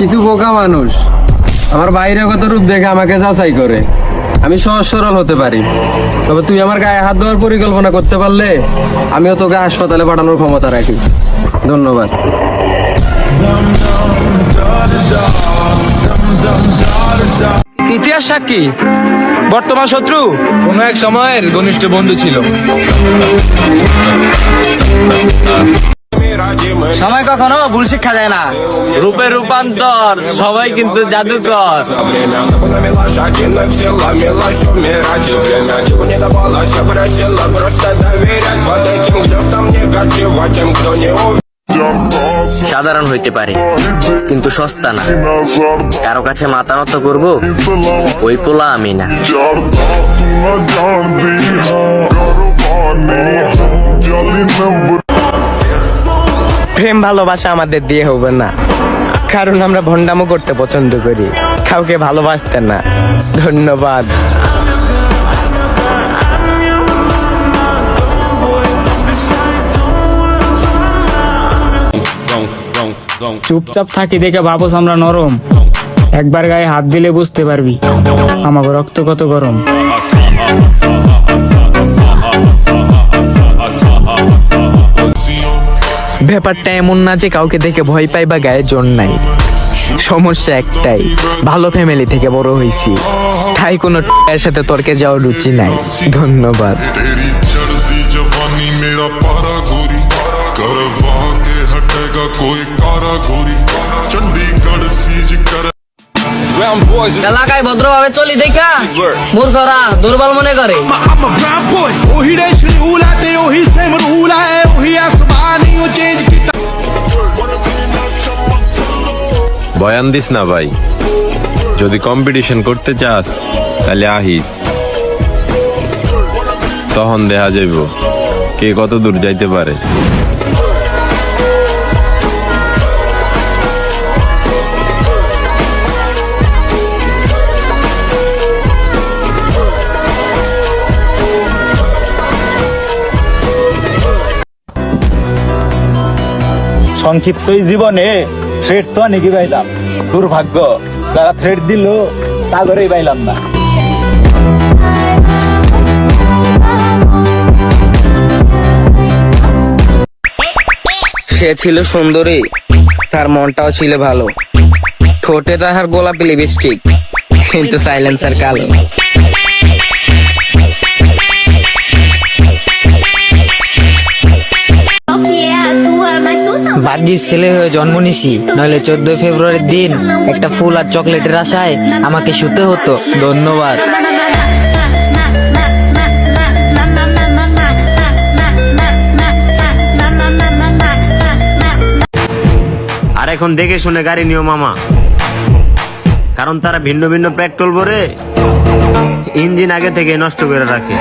কিছু বোকা মানুষ। আমার বাইরেগত রূপ দেখে আমাকে যাচাই করে। আমি সহজ সরল হতে পারি। তবে তুই আমার গায়ে হাত দেওয়ার পরিকল্পনা করতে পারলে আমিও তোকে হাসপাতালে পাঠানোর ক্ষমতা রাখি। ধন্যবাদ। ইতিহাস সাক্ষী? বর্তমান শত্রু? কোন এক সময়ের ঘনিষ্ঠ বন্ধু ছিল। সময় কখনো ভুল শিক্ষা দেয় না। রূপে রূপান্তর সবাই কিন্তু জাদুকর। সাধারণ হইতে পারে কিন্তু সস্তা না। কারও কাছে মাথা নত করব ওই পোলা আমি না। ভালোবাসা আমাদের দিয়ে হবে না। কারণ আমরা ভণ্ডামো করতে পছন্দ করি। কাউকে ভালোবাসতে না। ধন্যবাদ। চুপচাপ থাকি দেখে ভাবস আমরা নরম। একবার গায়ে হাত দিলে বুঝতে পারবি আমাকে রক্ত কত গরম। ব্যাপারটা এমন না যে কাউকে দেখে ভয় পাই বা গায়ে জোর নাই সমস্যা একটাই ভালো ফ্যামিলি থেকে বড় হয়েছি তাই কোনো এর সাথে তর্কে যাওয়ার রুচি নাই ধন্যবাদ तेरी चढ़ती जवानी मेरा पारा गोरी करवा के हटेगा कोई कारा गोरी चंडीगढ़ सीज कर এলাকায় ভদ্রভাবে চলি দেখা। মূর্খরা দুর্বল মনে করে। বয়ান দিস না ভাই। যদি কম্পিটিশন করতে চাস তাহলে আহিস। তখন দেখা যাইব কে কত দূর যাইতে পারে। সংক্ষিপ্ত জীবনে থ্রেড তো অনেকই পাইলাম? দুর্ভাগ্য, যারা থ্রেড দিল, তা করেই পাইলাম না। সে ছিল সুন্দরী, তার মনটাও ছিল ভালো। ঠোঁটে তাহার গোলাপি লিপস্টিক কিন্তু সাইলেন্সার কালো। ভাগ্যিস ছেলে হয়ে জন্ম নিছি। নইলে চোদ্দই ফেব্রুয়ারির দিন একটা ফুল আর চকলেটের আশায় আমাকে শুতে হতো। ধন্যবাদ। আর এখন দেখে শুনে গাড়ি নিও মামা। কারণ তারা ভিন্ন ভিন্ন পেট্রোল ভরে ইঞ্জিন আগে থেকে নষ্ট করে রাখে।